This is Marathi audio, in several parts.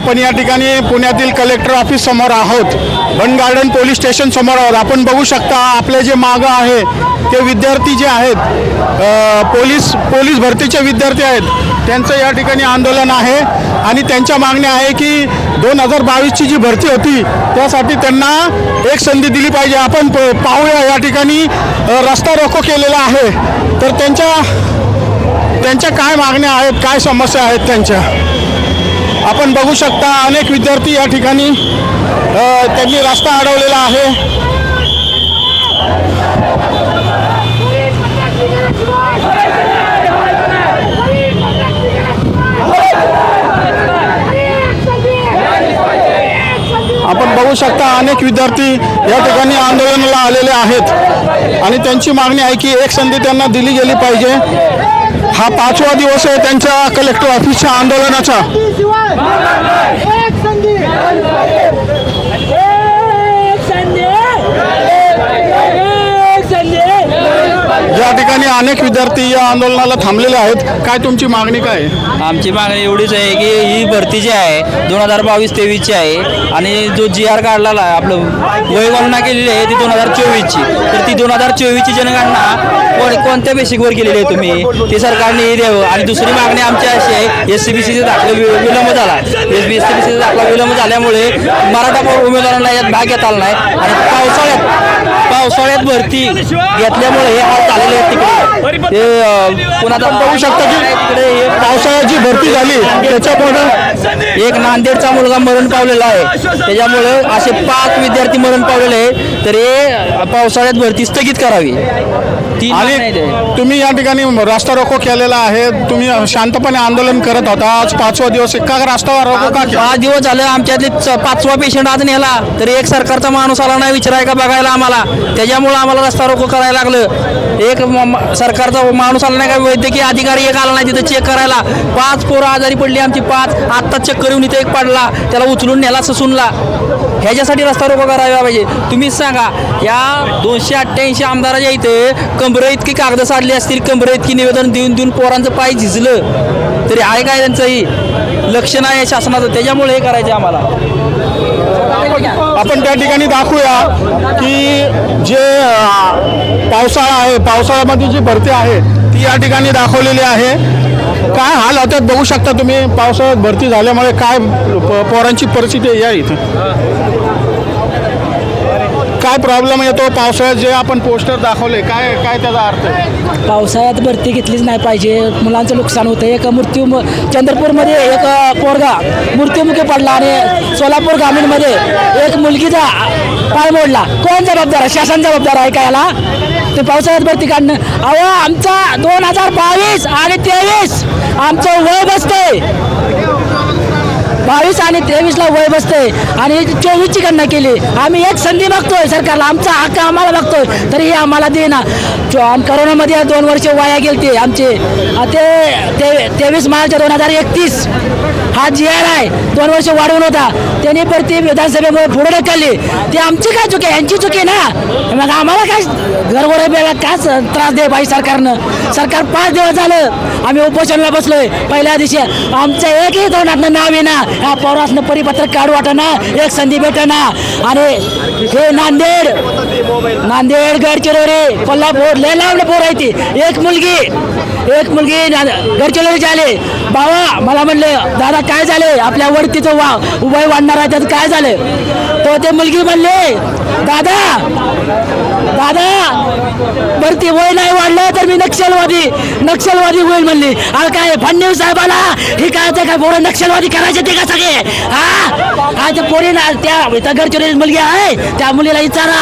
आपण या ठिकाणी पुण्यातील कलेक्टर ऑफिस समोर आहोत. वन गार्डन पोलीस स्टेशन समोर आहोत. आपण बघू शकता आपले जे मागं आहे ते विद्यार्थी जे आहेत पोलीस पोलीस भरतीचे विद्यार्थी आहेत त्यांचं या ठिकाणी आंदोलन आहे. आणि त्यांच्या मागण्या आहे की दोन हजार बावीसची जी भरती होती त्यासाठी त्यांना एक संधी दिली पाहिजे. आपण प- पाहूया या ठिकाणी रस्ता रोको केलेला आहे. तर त्यांच्या त्यांच्या काय मागण्या आहेत काय समस्या आहेत त्यांच्या? आपण बघू शकता अनेक विद्यार्थी या ठिकाणी त्यांनी रस्ता अडवलेला आहे. आपण बघू शकता अनेक विद्यार्थी या ठिकाणी आंदोलनाला आलेले आहेत. आणि त्यांची मागणी आहे की एक संधी त्यांना दिली गेली पाहिजे. हा पाचवा दिवस आहे त्यांच्या कलेक्टर ऑफिसच्या आंदोलनाचा एक संधी एक संधी एक संधी या ठिकाणी अनेक विद्यार्थी या आंदोलनाला थांबलेले आहेत. काय तुमची मागणी काय आमची मागणी एवढीच आहे की ही भरती जी आहे दोन हजार बावीस तेवीसची आहे आणि जो जी आर काढलेला आहे आपलं वयगणना केलेली आहे ती दोन हजार चोवीसची तर ती दोन हजार चोवीसची जनगणना कोण कोणत्या बेसिकवर केलेली आहे तुम्ही? ती सरकारने द्यावं. आणि दुसरी मागणी आमची अशी आहे एस सी बी सीचा दाखला वि- विलंब झाला. S B S C B सीचा दाखला विलंब झाल्यामुळे मराठा उमेदवारांना यात भाग घेता आला नाही. आणि पावसाळ्यात पावसाळ्यात भरती घेतल्यामुळे हे हाल झालेले आहेत तिकडे. ते पुन्हा बघू शकता की तिकडे भरती झाली. त्याच्यामुळे एक नांदेडचा मुलगा मरण पावलेला आहे. त्याच्यामुळे असे पाच विद्यार्थी मरण पावलेले आहे तर हे पावसाळ्यात भरती स्थगित करावी. हे. आणि तुम्ही या ठिकाणी रस्ता रोको केलेला आहे. तुम्ही शांतपणे आंदोलन करत होता. आज पाचवा दिवस. का रस्ता रोको का पाच दिवस झालं आमच्यातले पाचवा पेशंट आज नेला. तरी एक सरकारचा माणूस आला नाही विचाराय का बघायला आम्हाला. त्याच्यामुळे आम्हाला रस्ता रोको करायला लागलं. एक सरकारचा माणूस आला नाही का? वैद्यकीय अधिकारी एक आला नाही तिथं चेक करायला. पाच पोरं आजारी पडली आमची पाच. आत्ता चेक करून इथं एक पडला. त्याला उचलून नेला ससूनला. ह्याच्यासाठी रस्ता रोको करायला पाहिजे. तुम्हीच सांगा या दोनशे अठ्ठ्याऐंशी आमदाराच्या इथे कंबर इतकी कागद साधली असतील कंबर इतकी निवेदन देऊन देऊन पोरांचं पाय झिजलं. तरी आहे काय त्यांचंही? लक्ष नाही आहे शासनाचं. त्याच्यामुळे हे करायचं आम्हाला. आपण त्या ठिकाणी दाखवूया की जे पावसाळा आहे पावसाळ्यामध्ये जी भरती आहे ती या ठिकाणी दाखवलेली आहे. काय हाल होतात बघू शकता तुम्ही? पावसाळ्यात भरती झाल्यामुळे काय प- पोरांची परिस्थिती आहे या इथं? काय प्रॉब्लेम येतो पावसाळ्यात? जे आपण पोस्टर दाखवले काय काय त्याचा अर्थ पावसाळ्यात भरती घेतलीच नाही पाहिजे. मुलांचं नुकसान होतं. एक मृत्यू चंद्रपूरमध्ये एक पोरगा मृत्यूमुखी पडला आणि सोलापूर ग्रामीणमध्ये एक मुलगीचा पाय मोडला. कोण जबाबदार आहे? शासन जबाबदार आहे का याला? ते पावसाळ्यात भरती काढणं. अहो आमचा दोन हजार बावीस आणि तेवीस आमचं वय बसतंय. बावीस आणि तेवीसला वय बसते आणि चोवीसची गणना केली. आम्ही एक संधी मागतोय सरकारला. आमचा हक्क आम्हाला मागतोय. तरी आम्हाला देना करोनामध्ये दोन वर्ष वाया गेलते आमचे. ते ते तेवीस मार्च दोन हजार एकतीस. हा जी आर आहे. दोन वर्ष वाढवून होता. त्यांनी पण ती विधानसभेमुळे पुढे ढकलली. ती आमची काय चुकी आहे? यांची चुकी ना? मग आम्हाला काय घरगोऱ्या काय त्रास दे पाहिजे सरकारनं? सरकार पाच दिवस झालं. आम्ही उपोषणाला बसलोय. पहिल्या दिवशी आमचं एकही धोरणातनं नाव आहे ना ह्या पौरासनं परिपत्रक काढू वाटना. एक संधी भेटना. आणि हे नांदेड. नांदेड गडचिरोली कोल्हापूर लय लावलं पोर आहे ती. एक मुलगी. एक मुलगी घरचे लोक आले. बाबा मला म्हणले दादा काय झाले? आपल्या वडतीचं वा उभय वाढणार आहे त्याचं काय झालं? तो ते मुलगी म्हणले दादा दादा! बरं ते वय नाही वाढलं तर मी नक्षलवादी नक्षलवादी होईल म्हणली. अरे काय फडणवीस साहेबाला? हे काय ते काय पोरं नक्षलवादी करायचे ते का सगळे? हा? काय ते पोरी ना त्या इथं गडचिरोली मुलगी आहे त्या मुलीला विचारा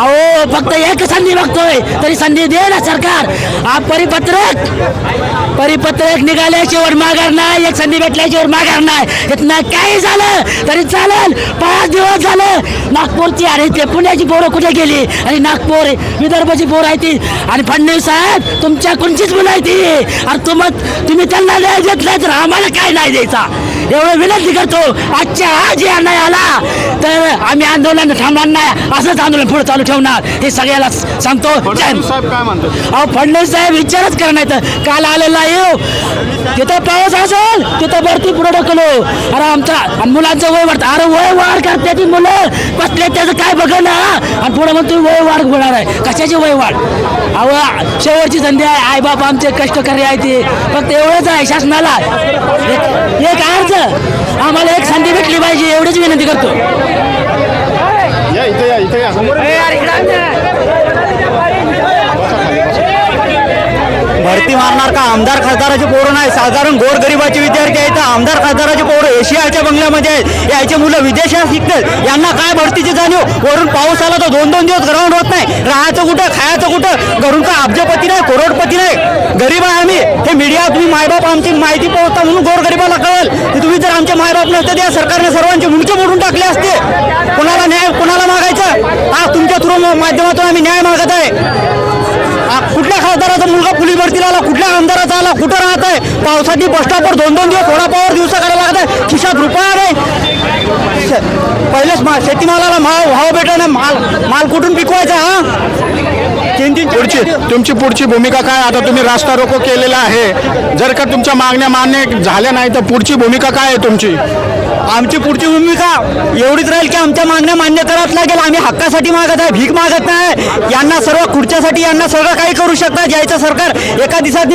अहो फक्त एक संधी बघतोय तरी संधी दे ना सरकार. हा परिपत्रक परिपत्रक निघाल्याशिवाय माघार नाही एक संधी भेटल्याशिवाय माघार नाही. इथनं काही झालं तरी चालेल पाच दिवस झालं. नागपूरची आणि ते पुण्याची पोरं कुठे गेली? आणि नागपूर पोर विदर्भाची पोर आहे ती. आणि फडणवीस साहेब तुमच्या कोणचीच मुलं आहे ती. अरे तुम तुम्ही त्यांना न्याय देत नाही तर आम्हाला काय नाही द्यायचा? एवढं विनंती करतो आजच्या आज या नाही आला तर आम्ही आंदोलन थांबणार नाही असंच आंदोलन पुढे चालू ठेवणार. हे सगळ्याला सांगतो. अहो फडणवीस साहेब विचारच करणार तर काल आलेला येऊ तिथं पाऊस असेल तिथं भरती पुढे ढकलो. अरे आमचा आणि मुलांचं वय वाढतं. अरे वय वाढ करते ती मुलं. बसले त्याचं काय बघ ना आणि पुढे म्हणतो वय वाढ होणार आहे. कशाची वय वाढ? अहो शेवटची संधी आहे. आई बाप आमचे कष्टकरी आहे ते. फक्त एवढंच आहे शासनाला. एक एक आम्हाला एक संधी भेटली पाहिजे एवढीच विनंती करतो. या इथे या इथे या. भरती मारणार का? आमदार खासदाराचे पोरं नाही. साधारण गोरगरिबाचे विद्यार्थी आहेत. आमदार खासदाराचे पोरं एशियाच्या बंगल्यामध्ये आहेत. याचे मुलं विदेशात शिकतात यांना काय भरतीची जाणीव? वरून पाऊस आला तर दोन दोन दिवस ग्राउंड होत नाही. राहायचं कुठं? खायचं कुठं? घरून का अब्जपती नाही करोडपती नाही. गरीब आहे आम्ही. हे मीडिया तुम्ही मायबाप आमची माहिती पोहोचता म्हणून गोरगरिबाला कळेल. की तुम्ही जर आमचे मायबाप नसते तर या सरकारने सर्वांचे मुंडके मोडून टाकले असते. कोणाला न्याय कोणाला मागायचं? हा तुमच्या थ्रू माध्यमातून आम्ही न्याय मागत आहे. कुठल्या खासदाराचा मुलगा पोलीस भरतीला आला? कुठल्या आमदाराचा आला? कुठं राहत आहे? पावसाची बस स्टॉपवर दोन दोन दिवस थोडापावर दिवसा करायला लागत आहे. खिशात रुपया नाही. पहिलेच मा शेतीमालाला भाव भाव भेटला नाही. माल माल कुठून पिकवायचा हा? पुढची तुमची पुढची भूमिका काय? आता तुम्ही रास्ता रोको केलेला आहे. जर का तुमच्या मागण्या मान्य झाल्या नाही तर पुढची भूमिका काय आहे तुमची? आमची पुढची भूमिका एवढीच राहील की आमच्या मागण्या मान्य करावं लागेल. आम्ही हक्कासाठी मागत आहे भीक मागत नाही. यांना सर्व खुर्च्यासाठी यांना सगळं काही करू शकतात. यायचं सरकार एका दिवसात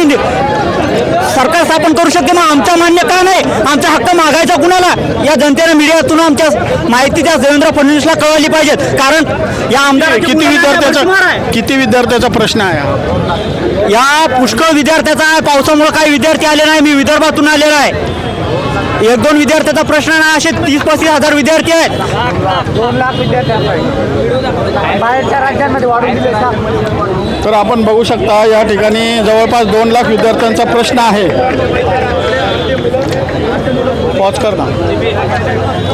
सरकार स्थापन करू शकते मग आमच्या मान्य का नाही? आमचा हक्क मागायचा कुणाला? या जनतेनं मीडियातून आमच्या माहिती त्या देवेंद्र फडणवीसला कळवली पाहिजेत. कारण या आमदार किती विद्यार्थ्याचा किती विद्यार्थ्याचा प्रश्न आहे? या पुष्कळ विद्यार्थ्याचा आहे. पावसामुळे काही विद्यार्थी आले नाही. मी विदर्भातून आलेलो आहे. एक दोन विद्यार्थ्याचा प्रश्न नाही असे तीस पस्तीस हजार विद्यार्थी आहेत. तर आपण बघू शकता या ठिकाणी जवळपास दोन लाख विद्यार्थ्यांचा प्रश्न आहे. पॉज कर ना.